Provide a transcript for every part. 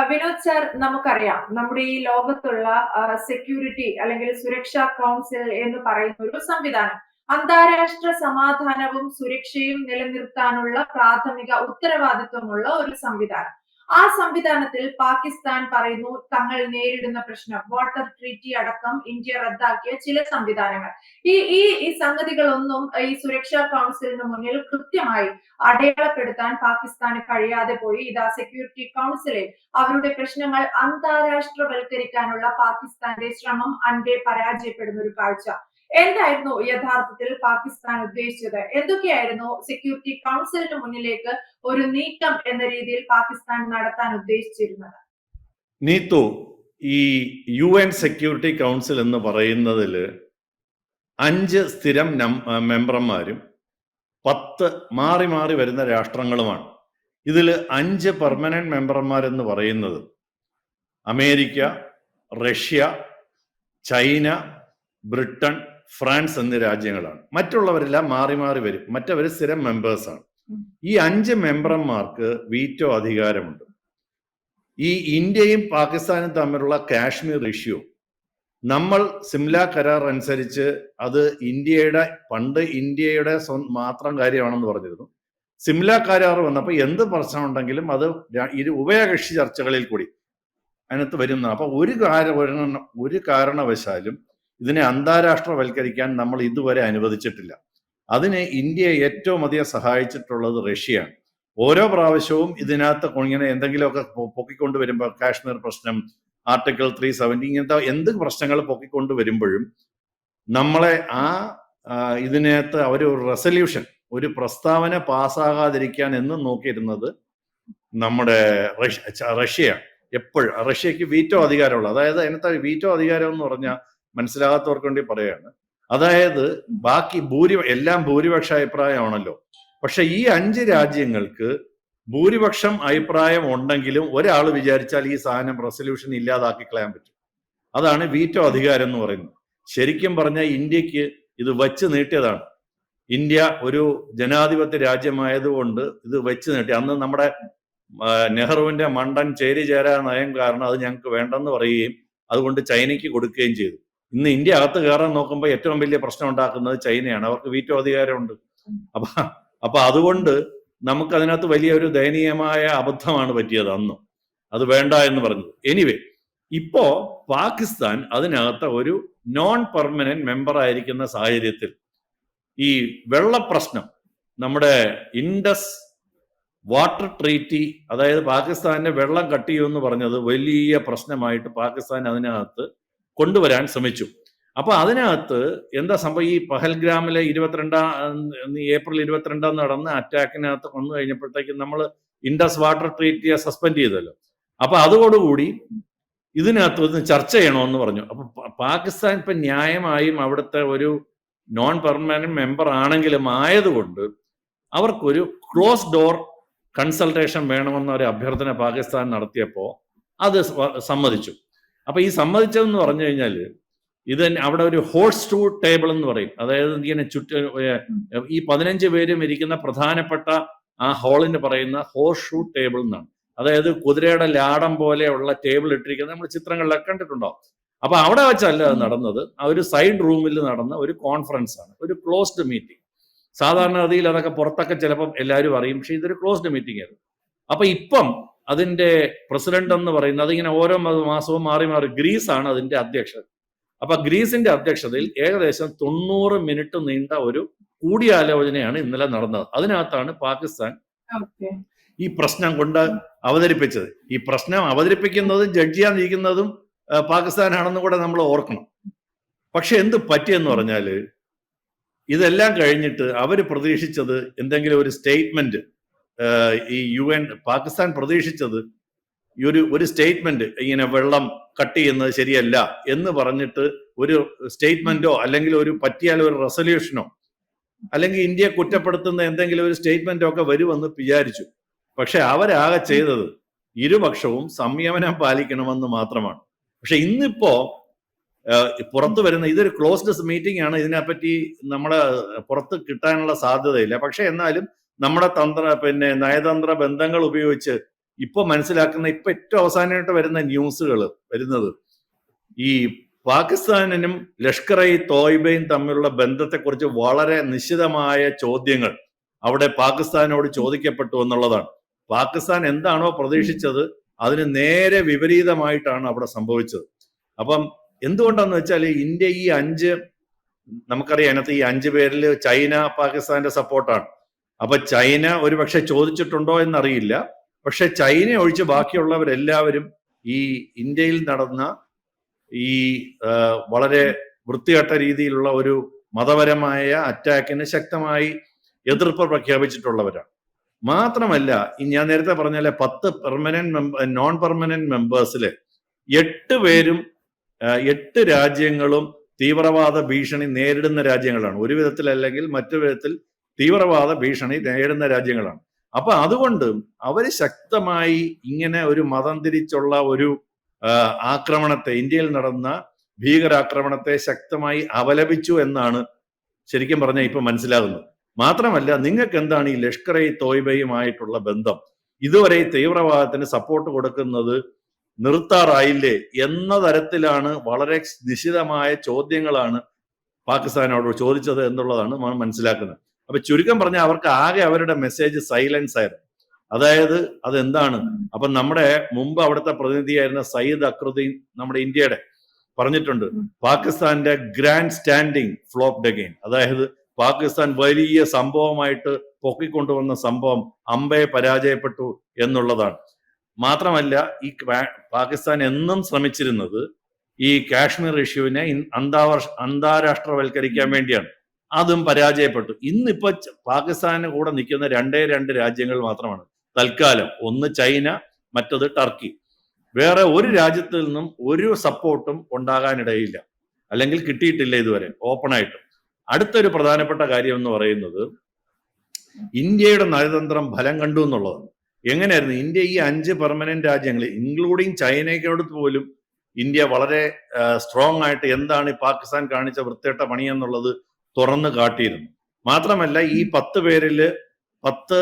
Vinod sir നമുക്കറിയാം. നമ്മുടെ ഈ ലോകത്തുള്ള സെക്യൂരിറ്റി അല്ലെങ്കിൽ സുരക്ഷാ കൗൺസിൽ എന്ന് പറയുന്ന ഒരു സംവിധാനം. അന്താരാഷ്ട്ര സമാധാനവും സുരക്ഷയും നിലനിർത്താനുള്ള പ്രാഥമിക ഉത്തരവാദിത്വമുള്ള ഒരു സംവിധാനം. ആ സംവിധാനത്തിൽ പാകിസ്ഥാൻ പറയുന്നു തങ്ങൾ നേരിടുന്ന പ്രശ്നം വാട്ടർ ട്രീറ്റി അടക്കം ഇന്ത്യ റദ്ദാക്കിയ ചില സംവിധാനങ്ങൾ. ഈ ഈ ഈ സംഗതികളൊന്നും ഈ സുരക്ഷാ കൗൺസിലിന് മുന്നിൽ കൃത്യമായി അടയാളപ്പെടുത്താൻ പാകിസ്ഥാന് കഴിയാതെ പോയി. ഇതാ സെക്യൂരിറ്റി കൗൺസിലിൽ അവരുടെ പ്രശ്നങ്ങൾ അന്താരാഷ്ട്രവൽക്കരിക്കാനുള്ള പാകിസ്ഥാന്റെ ശ്രമം അൻപെ പരാജയപ്പെടുന്ന ഒരു കാഴ്ച. എന്തായിരുന്നു യഥാർത്ഥത്തിൽ പാകിസ്ഥാൻ ഉദ്ദേശിച്ചത്? എന്തൊക്കെയായിരുന്നു സെക്യൂരിറ്റി കൗൺസിലിന് മുന്നിലേക്ക് ഒരു നീക്കം എന്ന രീതിയിൽ പാകിസ്ഥാൻ നടത്താൻ ഉദ്ദേശിച്ചിരുന്നത്? നീത്തു ഈ യു എൻ സെക്യൂരിറ്റി കൗൺസിൽ എന്ന് പറയുന്നതിൽ അഞ്ച് സ്ഥിരം മെമ്പർമാരും പത്ത് മാറി മാറി വരുന്ന രാഷ്ട്രങ്ങളുമാണ്. ഇതിൽ അഞ്ച് പെർമനന്റ് മെമ്പർമാരെന്ന് പറയുന്നത് America Russia China Britain France എന്നീ രാജ്യങ്ങളാണ്. മറ്റുള്ളവരെല്ലാം മാറി മാറി വരും. മറ്റവർ സ്ഥിരം മെമ്പേഴ്സാണ് ഈ അഞ്ച് മെമ്പർമാർക്ക് വീറ്റോ അധികാരമുണ്ട്. ഈ ഇന്ത്യയും പാകിസ്ഥാനും തമ്മിലുള്ള കാശ്മീർ ഇഷ്യൂ നമ്മൾ സിംല കരാർ അനുസരിച്ച് അത് ഇന്ത്യയുടെ പണ്ട് ഇന്ത്യയുടെ മാത്രം കാര്യമാണെന്ന് പറഞ്ഞിരുന്നു. സിംല കരാർ വന്നപ്പോൾ എന്ത് പ്രശ്നമുണ്ടെങ്കിലും അത് ഇരു ഉഭയകക്ഷി ചർച്ചകളിൽ കൂടി അതിനകത്ത് വരുന്ന അപ്പൊ ഒരു കാര ഒരു കാരണവശാലും ഇതിനെ അന്താരാഷ്ട്രവൽക്കരിക്കാൻ നമ്മൾ ഇതുവരെ അനുവദിച്ചിട്ടില്ല. അതിനെ ഇന്ത്യയെ ഏറ്റവും അധികം സഹായിച്ചിട്ടുള്ളത് റഷ്യയാണ്. ഓരോ പ്രാവശ്യവും ഇതിനകത്ത് ഇങ്ങനെ എന്തെങ്കിലുമൊക്കെ പൊക്കിക്കൊണ്ട് വരുമ്പോൾ കാശ്മീർ പ്രശ്നം ആർട്ടിക്കിൾ ത്രീ സെവന്റി ഇങ്ങനത്തെ എന്ത് പ്രശ്നങ്ങൾ പൊക്കിക്കൊണ്ട് വരുമ്പോഴും നമ്മളെ ആ ഇതിനകത്ത് അവർ ഒരു റെസല്യൂഷൻ ഒരു പ്രസ്താവന പാസ്സാകാതിരിക്കാൻ എന്ന് നോക്കിയിരുന്നത് നമ്മുടെ റഷ്യ റഷ്യയാണ് എപ്പോഴും റഷ്യക്ക് വീറ്റോ അധികാരമുള്ള അതായത് അതിനകത്ത് വീറ്റോ അധികാരം എന്ന് പറഞ്ഞാൽ മനസ്സിലാകാത്തവർക്ക് വേണ്ടി പറയാണ് അതായത് ബാക്കി ഭൂരി എല്ലാം ഭൂരിപക്ഷ അഭിപ്രായമാണല്ലോ. പക്ഷെ ഈ അഞ്ച് രാജ്യങ്ങൾക്ക് ഭൂരിപക്ഷം അഭിപ്രായം ഉണ്ടെങ്കിലും ഒരാൾ വിചാരിച്ചാൽ ഈ സാധനം റെസൊല്യൂഷൻ ഇല്ലാതാക്കി കളയാൻ പറ്റും. അതാണ് വീറ്റോ അധികാരം എന്ന് പറയുന്നത്. ശരിക്കും പറഞ്ഞാൽ ഇന്ത്യയ്ക്ക് ഇത് വച്ച് നീട്ടിയതാണ്. ഇന്ത്യ ഒരു ജനാധിപത്യ രാജ്യമായതുകൊണ്ട് ഇത് വെച്ച് നീട്ടി. അന്ന് നമ്മുടെ നെഹ്റുവിന്റെ മണ്ടൻ ചേരി ചേരാ നയം കാരണം അത് ഞങ്ങൾക്ക് വേണ്ടെന്ന് പറയുകയും അതുകൊണ്ട് ചൈനയ്ക്ക് കൊടുക്കുകയും ചെയ്തു. ഇന്ന് ഇന്ത്യ അകത്ത് കയറാൻ നോക്കുമ്പോൾ ഏറ്റവും വലിയ പ്രശ്നം ഉണ്ടാക്കുന്നത് ചൈനയാണ്. അവർക്ക് വീറ്റോ അധികാരമുണ്ട്. അപ്പൊ അപ്പൊ അതുകൊണ്ട് നമുക്ക് അതിനകത്ത് വലിയൊരു ദയനീയമായ അബദ്ധമാണ് പറ്റിയത് അന്ന്. അത് വേണ്ട എന്ന് പറഞ്ഞത് എനിവേ ഇപ്പോ പാകിസ്ഥാൻ അതിനകത്ത് ഒരു നോൺ പെർമനന്റ് മെമ്പർ ആയിരിക്കുന്ന സാഹചര്യത്തിൽ ഈ വെള്ള പ്രശ്നം നമ്മുടെ ഇൻഡസ് വാട്ടർ ട്രീറ്റി അതായത് പാകിസ്ഥാന്റെ വെള്ളം കട്ട് ചെയ്യുമെന്ന് പറഞ്ഞത് വലിയ പ്രശ്നമായിട്ട് പാകിസ്ഥാൻ അതിനകത്ത് കൊണ്ടുവരാൻ ശ്രമിച്ചു. അപ്പോൾ അതിനകത്ത് എന്താ സംഭവം? ഈ പഹൽഗ്രാമിലെ ഇരുപത്തിരണ്ടാം ഏപ്രിൽ ഇരുപത്തിരണ്ടാം നടന്ന അറ്റാക്കിനകത്ത് വന്നു കഴിഞ്ഞപ്പോഴത്തേക്കും നമ്മൾ ഇൻഡസ് വാട്ടർ ട്രീറ്റിയെ സസ്പെൻഡ് ചെയ്തല്ലോ. അപ്പൊ അതോടുകൂടി ഇതിനകത്ത് ഒന്ന് ചർച്ച ചെയ്യണമെന്ന് പറഞ്ഞു. അപ്പൊ പാകിസ്ഥാൻ ഇപ്പൊ ന്യായമായും അവിടുത്തെ ഒരു നോൺ പെർമനന്റ് മെമ്പർ ആണെങ്കിലും ആയതുകൊണ്ട് അവർക്കൊരു ക്ലോസ് ഡോർ കൺസൾട്ടേഷൻ വേണമെന്ന ഒരു അഭ്യർത്ഥന പാകിസ്ഥാൻ നടത്തിയപ്പോൾ അത് സമ്മതിച്ചു. അപ്പൊ ഈ സമ്മതിച്ചതെന്ന് പറഞ്ഞു കഴിഞ്ഞാൽ ഇത് അവിടെ ഒരു ഹോഴ്സ് ടു ടേബിൾ എന്ന് പറയും. അതായത് ഇങ്ങനെ ചുറ്റ ഈ പതിനഞ്ച് പേരും ഇരിക്കുന്ന പ്രധാനപ്പെട്ട ആ ഹോളിന് പറയുന്ന ഹോഴ്സ് ഷൂ ടേബിൾ എന്നാണ്. അതായത് കുതിരയുടെ ലാടം പോലെയുള്ള ടേബിൾ ഇട്ടിരിക്കുന്നത് നമ്മൾ ചിത്രങ്ങളിലൊക്കെ കണ്ടിട്ടുണ്ടോ? അപ്പൊ അവിടെ വെച്ചല്ല നടന്നത്. ആ ഒരു സൈഡ് റൂമിൽ നടന്ന ഒരു കോൺഫറൻസ് ആണ്. ഒരു ക്ലോസ്ഡ് മീറ്റിംഗ് സാധാരണഗതിയിൽ അതൊക്കെ പുറത്തൊക്കെ ചിലപ്പോൾ എല്ലാവരും അറിയും. പക്ഷെ ഇതൊരു ക്ലോസ്ഡ് മീറ്റിംഗ് ആയിരുന്നു. അപ്പൊ ഇപ്പം അതിന്റെ പ്രസിഡന്റ് എന്ന് പറയുന്നത് അതിങ്ങനെ ഓരോ മാസവും മാറി മാറി ഗ്രീസ് ആണ് അതിന്റെ അധ്യക്ഷൻ അപ്പൊ ഗ്രീസിന്റെ അധ്യക്ഷതയിൽ ഏകദേശം തൊണ്ണൂറ് മിനിറ്റ് നീണ്ട ഒരു കൂടിയാലോചനയാണ് ഇന്നലെ നടന്നത്. അതിനകത്താണ് പാകിസ്ഥാൻ ഈ പ്രശ്നം കൊണ്ട് അവതരിപ്പിച്ചത്. ഈ പ്രശ്നം അവതരിപ്പിക്കുന്നതും ജഡ്ജ് ചെയ്യാതിരിക്കുന്നതും പാകിസ്ഥാനാണെന്ന് കൂടെ നമ്മൾ ഓർക്കണം. പക്ഷെ എന്ത് പറ്റിയെന്ന് പറഞ്ഞാൽ ഇതെല്ലാം കഴിഞ്ഞിട്ട് അവർ പ്രതീക്ഷിച്ചത് എന്തെങ്കിലും ഒരു സ്റ്റേറ്റ്മെന്റ് ഈ യു എൻ പാകിസ്ഥാൻ പ്രതീക്ഷിച്ചത് ഈ ഒരു ഒരു സ്റ്റേറ്റ്മെന്റ് ഇങ്ങനെ വെള്ളം കട്ട് ചെയ്യുന്നത് ശരിയല്ല എന്ന് പറഞ്ഞിട്ട് ഒരു സ്റ്റേറ്റ്മെന്റോ അല്ലെങ്കിൽ ഒരു പറ്റിയാൽ ഒരു റെസൊല്യൂഷനോ അല്ലെങ്കിൽ ഇന്ത്യയെ കുറ്റപ്പെടുത്തുന്ന എന്തെങ്കിലും ഒരു സ്റ്റേറ്റ്മെന്റോ ഒക്കെ വരുമെന്ന് വിചാരിച്ചു. പക്ഷെ അവരാകെ ചെയ്തത് ഇരുപക്ഷവും സംയമനം പാലിക്കണമെന്ന് മാത്രമാണ്. പക്ഷെ ഇന്നിപ്പോ പുറത്തു വരുന്ന ഇതൊരു ക്ലോസ്ഡ് മീറ്റിംഗ് ആണ്. ഇതിനെപ്പറ്റി നമ്മളെ പുറത്ത് കിട്ടാനുള്ള സാധ്യതയില്ല. പക്ഷെ എന്നാലും നമ്മുടെ തന്ത്ര പിന്നെ നയതന്ത്ര ബന്ധങ്ങൾ ഉപയോഗിച്ച് ഇപ്പൊ മനസ്സിലാക്കുന്ന ഇപ്പൊ ഏറ്റവും അവസാനമായിട്ട് വരുന്ന ന്യൂസുകൾ വരുന്നത്. ഈ പാകിസ്ഥാനും ലഷ്കർ ഇ തോയ്ബയും തമ്മിലുള്ള ബന്ധത്തെക്കുറിച്ച് വളരെ നിശ്ചിതമായ ചോദ്യങ്ങൾ അവിടെ പാകിസ്ഥാനോട് ചോദിക്കപ്പെട്ടു എന്നുള്ളതാണ്. പാകിസ്ഥാൻ എന്താണോ പ്രതീക്ഷിച്ചത് അതിന് നേരെ വിപരീതമായിട്ടാണ് അവിടെ സംഭവിച്ചത്. അപ്പം എന്തുകൊണ്ടാന്ന് വെച്ചാൽ ഇന്ത്യ ഈ അഞ്ച് നമുക്കറിയാം അതിനകത്ത് ഈ അഞ്ച് പേരിൽ ചൈന പാകിസ്ഥാന്റെ സപ്പോർട്ടാണ്. അപ്പൊ ചൈന ഒരു പക്ഷെ ചോദിച്ചിട്ടുണ്ടോ എന്നറിയില്ല. പക്ഷെ ചൈന ഒഴിച്ച് ബാക്കിയുള്ളവരെല്ലാവരും ഈ ഇന്ത്യയിൽ നടന്ന ഈ വളരെ വൃത്തികെട്ട രീതിയിലുള്ള ഒരു മതപരമായ അറ്റാക്കിന് ശക്തമായി എതിർപ്പ് പ്രഖ്യാപിച്ചിട്ടുള്ളവരാണ്. മാത്രമല്ല ഞാൻ നേരത്തെ പറഞ്ഞാലേ പത്ത് പെർമനന്റ് നോൺ പെർമനന്റ് മെമ്പേഴ്സിലെ എട്ട് പേരും എട്ട് രാജ്യങ്ങളും തീവ്രവാദ ഭീഷണി നേരിടുന്ന രാജ്യങ്ങളാണ്. ഒരു വിധത്തിൽ അല്ലെങ്കിൽ മറ്റു വിധത്തിൽ തീവ്രവാദ ഭീഷണി നേരിടുന്ന രാജ്യങ്ങളാണ്. അപ്പൊ അതുകൊണ്ട് അവർ ശക്തമായി ഇങ്ങനെ ഒരു മതം തിരിച്ചുള്ള ഒരു ആക്രമണത്തെ ഇന്ത്യയിൽ നടന്ന ഭീകരാക്രമണത്തെ ശക്തമായി അപലപിച്ചു എന്നാണ് ശരിക്കും പറഞ്ഞാൽ ഇപ്പൊ മനസ്സിലാകുന്നത്. മാത്രമല്ല നിങ്ങൾക്ക് എന്താണ് ഈ ലഷ്കർ ഇ തോയ്ബയുമായിട്ടുള്ള ബന്ധം? ഇതുവരെ തീവ്രവാദത്തിന് സപ്പോർട്ട് കൊടുക്കുന്നത് നിർത്താറായില്ലേ എന്ന തരത്തിലാണ് വളരെ നിശിതമായ ചോദ്യങ്ങളാണ് പാകിസ്ഥാനോട് ചോദിച്ചത് എന്നുള്ളതാണ് മനസ്സിലാക്കുന്നത്. അപ്പൊ ചുരുക്കം പറഞ്ഞാൽ അവർക്ക് ആകെ അവരുടെ മെസ്സേജ് സൈലൻസ് ആയിരുന്നു. അതായത് അതെന്താണ്? അപ്പൊ നമ്മുടെ മുമ്പ് അവിടുത്തെ പ്രതിനിധിയായിരുന്ന സയ്യിദ് അക്രുദ്ദീൻ നമ്മുടെ ഇന്ത്യയുടെ പറഞ്ഞിട്ടുണ്ട് പാകിസ്ഥാന്റെ ഗ്രാൻഡ് സ്റ്റാൻഡിങ് ഫ്ലോപ്ഡ് അഗെയിൻ അതായത് പാകിസ്ഥാൻ വലിയ സംഭവമായിട്ട് പൊക്കിക്കൊണ്ടുവന്ന സംഭവം അമ്പയെ പരാജയപ്പെട്ടു എന്നുള്ളതാണ്. മാത്രമല്ല ഈ പാകിസ്ഥാൻ എന്നും ശ്രമിച്ചിരുന്നത് ഈ കാശ്മീർ ഇഷ്യൂവിനെ അന്താരാഷ്ട്രവൽക്കരിക്കാൻ വേണ്ടിയാണ്. അതും പരാജയപ്പെട്ടു. ഇന്നിപ്പോ ച- പാകിസ്ഥാന് കൂടെ നിൽക്കുന്ന രണ്ടേ രണ്ട് രാജ്യങ്ങൾ മാത്രമാണ്. തൽക്കാലം ഒന്ന് ചൈന മറ്റത് ടർക്കി. വേറെ ഒരു രാജ്യത്തിൽ നിന്നും ഒരു സപ്പോർട്ടും ഉണ്ടാകാനിടയില്ല. അല്ലെങ്കിൽ കിട്ടിയിട്ടില്ല ഇതുവരെ ഓപ്പൺ ആയിട്ട് അടുത്തൊരു പ്രധാനപ്പെട്ട കാര്യം എന്ന് പറയുന്നത് ഇന്ത്യയുടെ നയതന്ത്രം ഫലം കണ്ടു എന്നുള്ളതാണ്. എങ്ങനെയായിരുന്നു? ഇന്ത്യ ഈ അഞ്ച് പെർമനന്റ് രാജ്യങ്ങൾ ഇൻക്ലൂഡിങ് ചൈനയ്ക്കോട് പോലും ഇന്ത്യ വളരെ സ്ട്രോങ് ആയിട്ട് എന്താണ് പാകിസ്ഥാൻ കാണിച്ച വൃത്തികെട്ട പണി എന്നുള്ളത് തുറന്നു കാട്ടിയിരുന്നു മാത്രമല്ല ഈ പത്ത് പേരിൽ പത്ത്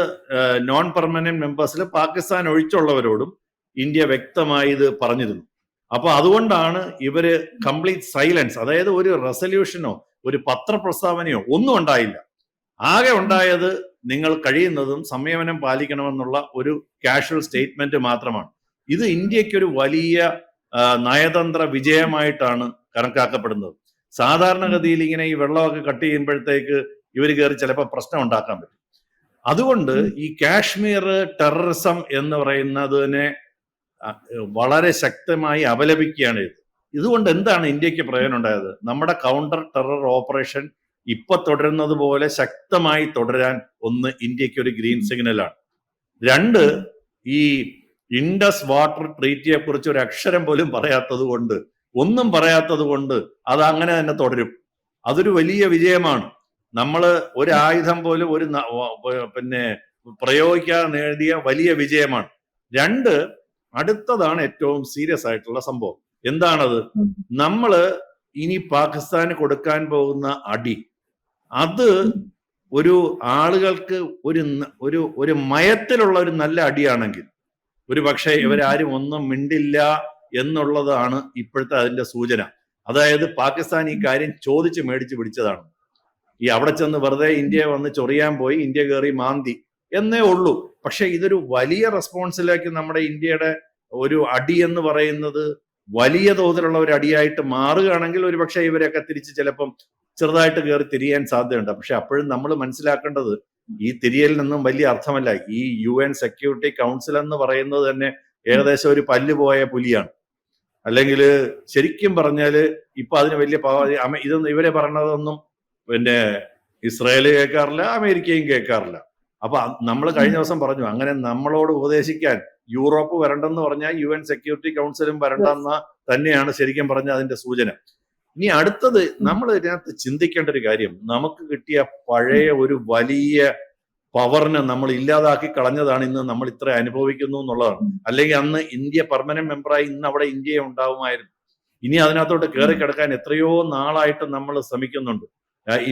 നോൺ പെർമനന്റ് മെമ്പേഴ്സിൽ പാകിസ്ഥാൻ ഒഴിച്ചുള്ളവരോടും ഇന്ത്യ വ്യക്തമായി ഇത് പറഞ്ഞിരുന്നു. അപ്പൊ അതുകൊണ്ടാണ് ഇവർ കംപ്ലീറ്റ് സൈലൻസ് അതായത് ഒരു റെസൊല്യൂഷനോ ഒരു പത്രപ്രസ്താവനയോ ഒന്നും ഉണ്ടായില്ല. ആകെ ഉണ്ടായത് നിങ്ങൾ കഴിയുന്നതും സംയമനം പാലിക്കണമെന്നുള്ള ഒരു കാഷ്വൽ സ്റ്റേറ്റ്മെന്റ് മാത്രമാണ്. ഇത് ഇന്ത്യയ്ക്ക് ഒരു വലിയ നയതന്ത്ര വിജയമായിട്ടാണ് കണക്കാക്കപ്പെടുന്നത്. സാധാരണഗതിയിൽ ഇങ്ങനെ ഈ വെള്ളമൊക്കെ കട്ട് ചെയ്യുമ്പോഴത്തേക്ക് ഇവർ കയറി ചിലപ്പോൾ പ്രശ്നം ഉണ്ടാക്കാൻ പറ്റും. അതുകൊണ്ട് ഈ കാശ്മീർ ടെററിസം എന്ന് പറയുന്നതിനെ വളരെ ശക്തമായി അപലപിക്കുകയാണ് ഇത്. ഇതുകൊണ്ട് എന്താണ് ഇന്ത്യയ്ക്ക് പ്രയോജനം ഉണ്ടായത്? നമ്മുടെ കൗണ്ടർ ടെറർ ഓപ്പറേഷൻ ഇപ്പൊ തുടരുന്നത് പോലെ ശക്തമായി തുടരാൻ ഒന്ന് ഇന്ത്യയ്ക്ക് ഒരു ഗ്രീൻ സിഗ്നലാണ്. രണ്ട് ഈ ഇൻഡസ് വാട്ടർ ട്രീറ്റിയെ കുറിച്ച് ഒരു അക്ഷരം പോലും പറയാത്തത് കൊണ്ട് ഒന്നും പറയാത്തത് കൊണ്ട് അത് അങ്ങനെ തന്നെ തുടരും. അതൊരു വലിയ വിജയമാണ്. നമ്മൾ ഒരു ആയുധം പോലും ഒരു പിന്നെ പ്രയോഗിക്കാൻ നേടിയ വലിയ വിജയമാണ്. രണ്ട് അടുത്തതാണ് ഏറ്റവും സീരിയസ് ആയിട്ടുള്ള സംഭവം. എന്താണത്? നമ്മൾ ഇനി പാകിസ്ഥാന് കൊടുക്കാൻ പോകുന്ന അടി. അത് ഒരു ആളുകൾക്ക് ഒരു ഒരു ഒരു മയത്തിലുള്ള ഒരു നല്ല അടിയാണെങ്കിൽ. ഒരു പക്ഷേ ഇവരാരും ഒന്നും മിണ്ടില്ല. എന്നുള്ളതാണ് ഇപ്പോഴത്തെ അതിന്റെ സൂചന. അതായത് പാകിസ്ഥാൻ ഈ കാര്യം ചോദിച്ച് മേടിച്ച് പിടിച്ചതാണ്. ഈ അവിടെ ചെന്ന് വെറുതെ ഇന്ത്യ വന്ന് ചൊറിയാൻ പോയി ഇന്ത്യ കയറി മാന്തി എന്നേ ഉള്ളൂ. പക്ഷെ ഇതൊരു വലിയ റെസ്പോൺസിലേക്ക് നമ്മുടെ ഇന്ത്യയുടെ ഒരു അടി എന്ന് പറയുന്നത് വലിയ തോതിലുള്ള ഒരു അടിയായിട്ട് മാറുകയാണെങ്കിൽ ഒരു പക്ഷേ ഇവരെയൊക്കെ തിരിച്ച് ചിലപ്പം ചെറുതായിട്ട് കയറി തിരിയാൻ സാധ്യതയുണ്ട്. പക്ഷെ അപ്പോഴും നമ്മൾ മനസ്സിലാക്കേണ്ടത് ഈ തിരിയലിനൊന്നും വലിയ അർത്ഥമല്ല. ഈ യു എൻ സെക്യൂരിറ്റി കൗൺസിൽ എന്ന് പറയുന്നത് തന്നെ ഏകദേശം ഒരു പല്ല് പോയ പുലിയാണ്. അല്ലെങ്കിൽ ശരിക്കും പറഞ്ഞാൽ ഇപ്പൊ അതിന് വലിയ ഇതൊന്നും ഇവരെ പറഞ്ഞതൊന്നും പിന്നെ ഇസ്രായേൽ കേൾക്കാറില്ല അമേരിക്കയും കേൾക്കാറില്ല. അപ്പൊ നമ്മൾ കഴിഞ്ഞ ദിവസം പറഞ്ഞു അങ്ങനെ നമ്മളോട് ഉപദേശിക്കാൻ യൂറോപ്പ് വരണ്ടെന്ന് പറഞ്ഞാൽ യു എൻ സെക്യൂരിറ്റി കൗൺസിലും വരണ്ടെന്ന തന്നെയാണ് ശരിക്കും പറഞ്ഞ അതിന്റെ സൂചന. ഇനി അടുത്തത് നമ്മൾ ഇതിനകത്ത് ചിന്തിക്കേണ്ട ഒരു കാര്യം നമുക്ക് കിട്ടിയ പഴയ ഒരു വലിയ പവറിനെ നമ്മൾ ഇല്ലാതാക്കി കളഞ്ഞതാണ് ഇന്ന് നമ്മൾ ഇത്ര അനുഭവിക്കുന്നു എന്നുള്ളതാണ്. അല്ലെങ്കിൽ അന്ന് ഇന്ത്യ പെർമനന്റ് മെമ്പറായി ഇന്ന് അവിടെ ഇന്ത്യ ഉണ്ടാവുമായിരുന്നു. ഇനി അതിനകത്തോട്ട് കയറി കിടക്കാൻ എത്രയോ നാളായിട്ട് നമ്മൾ ശ്രമിക്കുന്നുണ്ട്.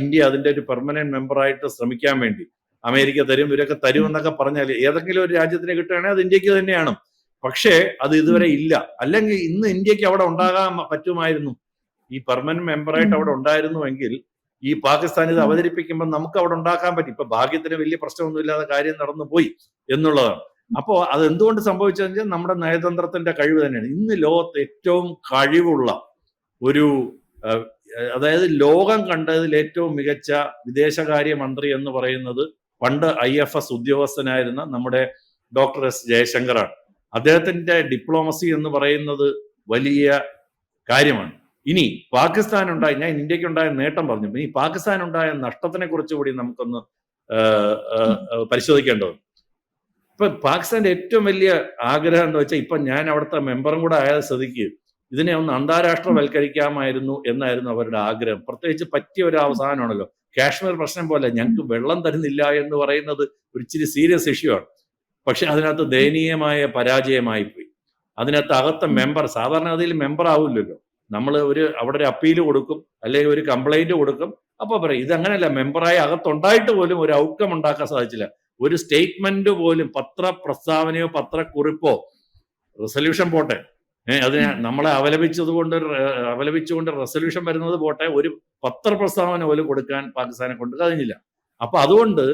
ഇന്ത്യ അതിന്റെ ഒരു പെർമനന്റ് മെമ്പറായിട്ട് ശ്രമിക്കാൻ വേണ്ടി. അമേരിക്ക തരും ഇവരൊക്കെ തരും എന്നൊക്കെ പറഞ്ഞാൽ ഏതെങ്കിലും ഒരു രാജ്യത്തിന് കിട്ടുകയാണെങ്കിൽ അത് ഇന്ത്യയ്ക്ക് തന്നെയാണ്. പക്ഷേ അത് ഇതുവരെ ഇല്ല. അല്ലെങ്കിൽ ഇന്ന് ഇന്ത്യയ്ക്ക് അവിടെ ഉണ്ടാകാൻ പറ്റുമായിരുന്നു. ഈ പെർമനന്റ് മെമ്പറായിട്ട് അവിടെ ഉണ്ടായിരുന്നുവെങ്കിൽ ഈ പാകിസ്ഥാൻ ഇത് അവതരിപ്പിക്കുമ്പോൾ നമുക്ക് അവിടെ ഉണ്ടാക്കാൻ പറ്റും. ഇപ്പൊ ഭാഗ്യത്തിന് വലിയ പ്രശ്നമൊന്നുമില്ലാതെ കാര്യം നടന്നു പോയി എന്നുള്ളതാണ്. അപ്പോ അത് എന്തുകൊണ്ട് സംഭവിച്ചതെന്ന് വെച്ചാൽ നമ്മുടെ നയതന്ത്രത്തിന്റെ കഴിവ് തന്നെയാണ്. ഇന്ന് ലോകത്ത് ഏറ്റവും കഴിവുള്ള ഒരു അതായത് ലോകം കണ്ടതിൽ ഏറ്റവും മികച്ച വിദേശകാര്യ മന്ത്രി എന്ന് പറയുന്നത് പണ്ട് ഐ എഫ് എസ് ഉദ്യോഗസ്ഥനായിരുന്ന നമ്മുടെ ഡോക്ടർ എസ് ജയശങ്കറാണ്. അദ്ദേഹത്തിന്റെ ഡിപ്ലോമസി എന്ന് പറയുന്നത് വലിയ കാര്യമാണ്. ഇനി പാകിസ്ഥാൻ ഉണ്ടായ ഞാൻ ഇന്ത്യയ്ക്ക് ഉണ്ടായ നേട്ടം പറഞ്ഞു. ഇനി പാകിസ്ഥാൻ ഉണ്ടായ നഷ്ടത്തിനെ കുറിച്ച് കൂടി നമുക്കൊന്ന് പരിശോധിക്കേണ്ടതുണ്ട്. ഇപ്പൊ പാകിസ്ഥാന്റെ ഏറ്റവും വലിയ ആഗ്രഹം എന്താ വെച്ചാൽ ഇപ്പൊ ഞാൻ അവിടുത്തെ മെമ്പറും കൂടെ ആയ സ്ഥിതിക്ക് ഇതിനെ ഒന്ന് അന്താരാഷ്ട്ര അന്താരാഷ്ട്രവൽക്കരിക്കാമായിരുന്നു എന്നായിരുന്നു അവരുടെ ആഗ്രഹം. പ്രത്യേകിച്ച് പറ്റിയ ഒരു അവസാനമാണല്ലോ. കാശ്മീർ പ്രശ്നം പോലെ ഞങ്ങൾക്ക് വെള്ളം തരുന്നില്ല എന്ന് പറയുന്നത് ഒരു ഇച്ചിരി സീരിയസ് ഇഷ്യൂ ആണ്. പക്ഷെ അതിനകത്ത് ദയനീയമായ പരാജയമായി പോയി അതിനകത്ത് അകത്ത മെമ്പർ സാധാരണ അതിൽ മെമ്പർ ആവില്ലല്ലോ. നമ്മൾ ഒരു അവിടെ ഒരു അപ്പീൽ കൊടുക്കും അല്ലെങ്കിൽ ഒരു കംപ്ലൈന്റ് കൊടുക്കും. അപ്പൊ പറയും ഇത് അങ്ങനെയല്ല മെമ്പറായി അകത്തുണ്ടായിട്ട് പോലും ഒരു ഔട്ട്കം ഉണ്ടാക്കാൻ സാധിച്ചില്ല. ഒരു സ്റ്റേറ്റ്മെന്റ് പോലും പത്ര പ്രസ്താവനയോ പത്രക്കുറിപ്പോ റെസൊല്യൂഷൻ പോട്ടെ. ഏഹ് അതിനെ നമ്മളെ അവലപിച്ചത് കൊണ്ട് അവലപിച്ചുകൊണ്ട് റെസൊല്യൂഷൻ വരുന്നത് പോട്ടെ. ഒരു പത്ര പ്രസ്താവന പോലും കൊടുക്കാൻ പാകിസ്ഥാനെ കൊണ്ട് കഴിഞ്ഞില്ല. അപ്പൊ അതുകൊണ്ട്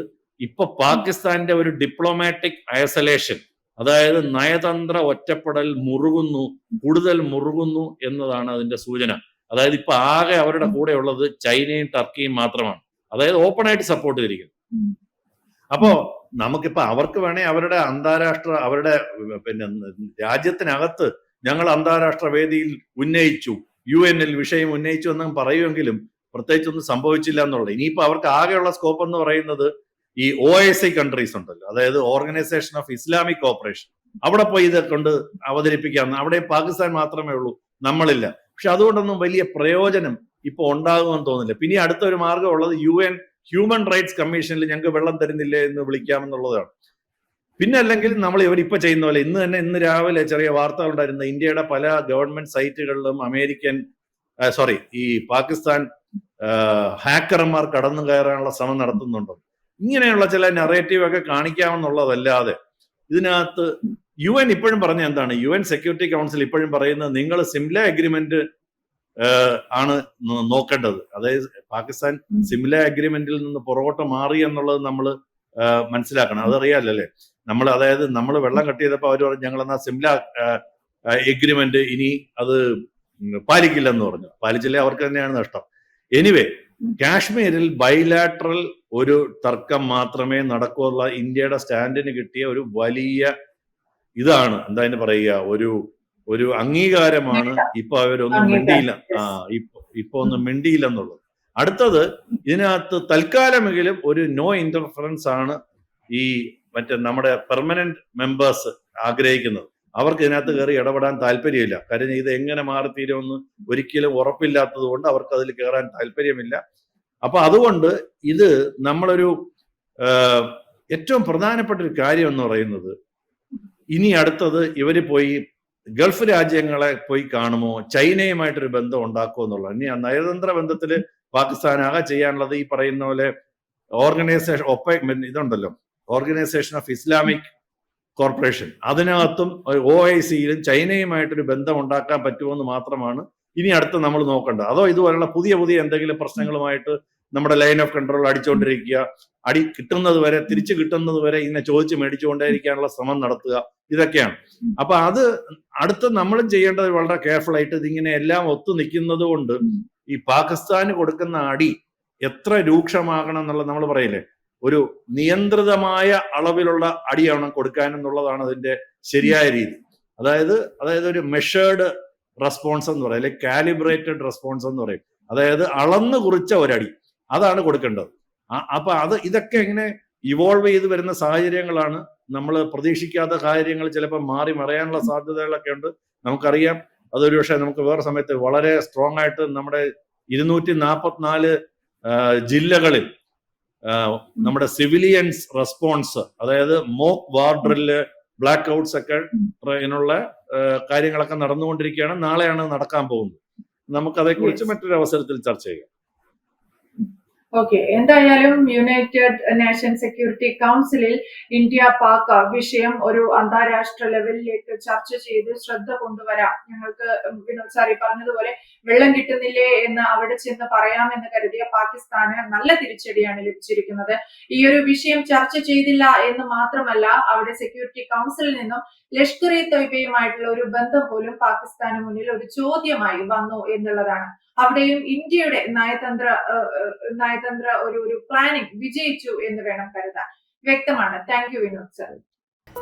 ഇപ്പൊ പാകിസ്ഥാന്റെ ഒരു ഡിപ്ലോമാറ്റിക് ഐസൊലേഷൻ അതായത് നയതന്ത്ര ഒറ്റപ്പെടൽ മുറുകുന്നു കൂടുതൽ മുറുകുന്നു എന്നതാണ് അതിന്റെ സൂചന. അതായത് ഇപ്പൊ ആകെ അവരുടെ കൂടെ ഉള്ളത് ചൈനയും ടർക്കിയും മാത്രമാണ്. അതായത് ഓപ്പൺ ആയിട്ട് സപ്പോർട്ട് ചെയ്തിരിക്കുന്നു. അപ്പോ നമുക്കിപ്പോ അവർക്ക് വേണേ അവരുടെ അന്താരാഷ്ട്ര അവരുടെ പിന്നെ രാജ്യത്തിനകത്ത് ഞങ്ങൾ അന്താരാഷ്ട്ര വേദിയിൽ ഉന്നയിച്ചു യു എന്നിൽ വിഷയം ഉന്നയിച്ചു എന്നും പറയുമെങ്കിലും പ്രത്യേകിച്ചൊന്നും സംഭവിച്ചില്ല എന്നുള്ളത്. ഇനിയിപ്പോ അവർക്ക് ആകെയുള്ള സ്കോപ്പ് എന്ന് പറയുന്നത് ഈ ഒ എസ് ഐ കൺട്രീസ് ഉണ്ടല്ലോ. അതായത് ഓർഗനൈസേഷൻ ഓഫ് ഇസ്ലാമിക് കോപ്പറേഷൻ അവിടെ പോയി ഇത് കൊണ്ട് അവതരിപ്പിക്കാം അവിടെ പാകിസ്ഥാൻ മാത്രമേ ഉള്ളൂ നമ്മളില്ല. പക്ഷെ അതുകൊണ്ടൊന്നും വലിയ പ്രയോജനം ഇപ്പൊ ഉണ്ടാകുമെന്ന് തോന്നില്ല പിന്നെ അടുത്ത ഒരു മാർഗം ഉള്ളത് യു എൻ ഹ്യൂമൻ റൈറ്റ്സ് കമ്മീഷനിൽ ഞങ്ങൾക്ക് വെള്ളം തരുന്നില്ലേ എന്ന് വിളിക്കാമെന്നുള്ളതാണ്. പിന്നെ അല്ലെങ്കിൽ നമ്മൾ ഇവർ ചെയ്യുന്ന പോലെ ഇന്ന് തന്നെ ഇന്ന് രാവിലെ ചെറിയ വാർത്തകൾ ഉണ്ടായിരുന്ന. ഇന്ത്യയുടെ പല ഗവൺമെന്റ് സൈറ്റുകളിലും അമേരിക്കൻ സോറി ഈ പാകിസ്ഥാൻ ഹാക്കർമാർ കടന്നു കയറാനുള്ള ശ്രമം നടത്തുന്നുണ്ടോ? ഇങ്ങനെയുള്ള ചില നെറേറ്റീവ് ഒക്കെ കാണിക്കാമെന്നുള്ളതല്ലാതെ ഇതിനകത്ത് യു എൻ ഇപ്പോഴും പറഞ്ഞ എന്താണ്? യു എൻ സെക്യൂരിറ്റി കൗൺസിൽ ഇപ്പോഴും പറയുന്നത് നിങ്ങൾ സിംല അഗ്രിമെന്റ് ആണ് നോക്കേണ്ടത്. അതായത് പാകിസ്ഥാൻ സിംല അഗ്രിമെന്റിൽ നിന്ന് പുറകോട്ട് മാറി എന്നുള്ളത് നമ്മൾ മനസ്സിലാക്കണം. അതറിയാലല്ലേ നമ്മൾ അതായത് നമ്മൾ വെള്ളം കട്ട് ചെയ്തപ്പോൾ അവർ പറഞ്ഞു ഞങ്ങൾ എന്നാ സിംല എഗ്രിമെന്റ് ഇനി അത് പാലിക്കില്ലെന്ന് പറഞ്ഞു. പാലിച്ചില്ലേ? അവർക്ക് തന്നെയാണ് നഷ്ടം. എനിവേ കാശ്മീരിൽ ബൈലാട്രൽ ഒരു തർക്കം മാത്രമേ നടക്കുള്ള ഇന്ത്യയുടെ സ്റ്റാൻഡിന് കിട്ടിയ ഒരു വലിയ ഇതാണ്. എന്താ അതിന് പറയുക? ഒരു ഒരു അംഗീകാരമാണ്. ഇപ്പൊ അവരൊന്നും. മിണ്ടിയില്ല. ആ ഇപ്പൊ ഇപ്പൊ ഒന്നും മിണ്ടിയില്ലെന്നുള്ളത്. അടുത്തത് ഇതിനകത്ത് തൽക്കാലമെങ്കിലും ഒരു നോ ഇന്റർഫറൻസ് ആണ് ഈ മറ്റേ നമ്മുടെ പെർമനന്റ് മെമ്പേഴ്സ് ആഗ്രഹിക്കുന്നത്. അവർക്ക് ഇതിനകത്ത് കയറി ഇടപെടാൻ താല്പര്യമില്ല. കാര്യം ഇത് എങ്ങനെ മാറിത്തീരുമെന്ന് ഒരിക്കലും ഉറപ്പില്ലാത്തത് കൊണ്ട് അവർക്ക് അതിൽ കയറാൻ താല്പര്യമില്ല. അപ്പൊ അതുകൊണ്ട് ഇത് നമ്മളൊരു ഏറ്റവും പ്രധാനപ്പെട്ട ഒരു കാര്യം എന്ന് പറയുന്നത് ഇനി അടുത്തത് ഇവർ പോയി ഗൾഫ് രാജ്യങ്ങളെ പോയി കാണുമോ? ചൈനയുമായിട്ടൊരു ബന്ധം ഉണ്ടാക്കുമോ എന്നുള്ളത്. ഇനി നയതന്ത്ര ബന്ധത്തിൽ പാകിസ്ഥാൻ ആകെ ചെയ്യാനുള്ളത് ഈ പറയുന്ന പോലെ ഓർഗനൈസേഷൻ ഒപ്പ ഇതുണ്ടല്ലോ. ഓർഗനൈസേഷൻ ഓഫ് ഇസ്ലാമിക് കോർപ്പറേഷൻ അതിനകത്തും ഒ ഐ സിയിലും ചൈനയുമായിട്ടൊരു ബന്ധം ഉണ്ടാക്കാൻ പറ്റുമോ എന്ന് മാത്രമാണ് ഇനി അടുത്ത് നമ്മൾ നോക്കണ്ട. അതോ ഇതുപോലുള്ള പുതിയ പുതിയ എന്തെങ്കിലും പ്രശ്നങ്ങളുമായിട്ട് നമ്മുടെ ലൈൻ ഓഫ് കൺട്രോൾ അടിച്ചുകൊണ്ടിരിക്കുക അടി കിട്ടുന്നത് വരെ തിരിച്ചു കിട്ടുന്നത് വരെ ഇങ്ങനെ ചോദിച്ച് മേടിച്ചുകൊണ്ടേയിരിക്കാനുള്ള ശ്രമം നടത്തുക. ഇതൊക്കെയാണ്. അപ്പൊ അത് അടുത്ത് നമ്മളും ചെയ്യേണ്ടത് വളരെ കെയർഫുൾ ആയിട്ട് ഇതിങ്ങനെ എല്ലാം ഒത്തു നിൽക്കുന്നത് കൊണ്ട് ഈ പാകിസ്ഥാന് കൊടുക്കുന്ന അടി എത്ര രൂക്ഷമാകണം എന്നുള്ളത് നമ്മൾ പറയില്ലേ? ഒരു നിയന്ത്രിതമായ അളവിലുള്ള അടിയാണ് കൊടുക്കാൻ എന്നുള്ളതാണ് അതിന്റെ ശരിയായ രീതി. അതായത് അതായത് ഒരു മെഷേർഡ് റെസ്പോൺസ് എന്ന് പറയും. അല്ലെങ്കിൽ കാലിബ്രേറ്റഡ് റെസ്പോൺസ് എന്ന് പറയും. അതായത് അളന്ന് കുറിച്ച ഒരടി. അതാണ് കൊടുക്കേണ്ടത്. അപ്പൊ അത് ഇതൊക്കെ ഇങ്ങനെ ഇവോൾവ് ചെയ്ത് വരുന്ന സാഹചര്യങ്ങളാണ് നമ്മൾ പ്രതീക്ഷിക്കാത്ത കാര്യങ്ങൾ ചിലപ്പോൾ മാറി മറയാനുള്ള സാധ്യതകളൊക്കെ ഉണ്ട്. നമുക്കറിയാം. അതൊരു പക്ഷേ നമുക്ക് വേറെ സമയത്ത് വളരെ സ്ട്രോങ് ആയിട്ട് നമ്മുടെ ഇരുന്നൂറ്റി നാൽപ്പത്തിനാല് ജില്ലകളിൽ നമ്മുടെ സിവിലിയൻസ് റെസ്പോൺസ് അതായത് mock war drill black outs ഒക്കെ ഇതിനുള്ള കാര്യങ്ങളൊക്കെ നടന്നുകൊണ്ടിരിക്കുകയാണ്. നാളെയാണ് നടക്കാൻ പോകുന്നത്. നമുക്കതേക്കുറിച്ച് മറ്റൊരു അവസരത്തിൽ ചർച്ച ചെയ്യാം. ഓക്കെ എന്തായാലും യുണൈറ്റഡ് നേഷൻ സെക്യൂരിറ്റി കൗൺസിലിൽ ഇന്ത്യ പാക് വിഷയം ഒരു അന്താരാഷ്ട്ര ലെവലിലേക്ക് ചർച്ച ചെയ്ത് ശ്രദ്ധ കൊണ്ടുവരാം. ഞങ്ങൾക്ക് വിനോദ് സാറി പറഞ്ഞതുപോലെ വെള്ളം കിട്ടുന്നില്ലേ എന്ന് അവിടെ ചെന്ന് പറയാമെന്ന് കരുതിയ പാകിസ്ഥാന് നല്ല തിരിച്ചടിയാണ് ലഭിച്ചിരിക്കുന്നത്. ഈ ഒരു വിഷയം ചർച്ച ചെയ്തില്ല എന്ന് മാത്രമല്ല അവിടെ സെക്യൂരിറ്റി കൗൺസിലിൽ നിന്നും ലഷ്കർ ഇ തൊയ്ബയുമായിട്ടുള്ള ഒരു ബന്ധം പോലും പാകിസ്ഥാന് മുന്നിൽ ഒരു ചോദ്യമായി വന്നു എന്നുള്ളതാണ്. അവിടെയും ഇന്ത്യയുടെ നയതന്ത്ര നയതന്ത്ര ഒരു ഒരു പ്ലാനിംഗ് വിജയിച്ചു എന്ന് വേണം കരുതാൻ. വ്യക്തമാണ്. താങ്ക് യു വിനോദ് സർ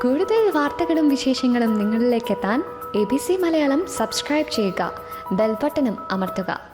കൂടുതൽ വാർത്തകളും വിശേഷങ്ങളും നിങ്ങളിലേക്ക് എത്താൻ A B C Malayalam subscribe ചെയ്യുക. ബെൽബട്ടനും അമർത്തുക.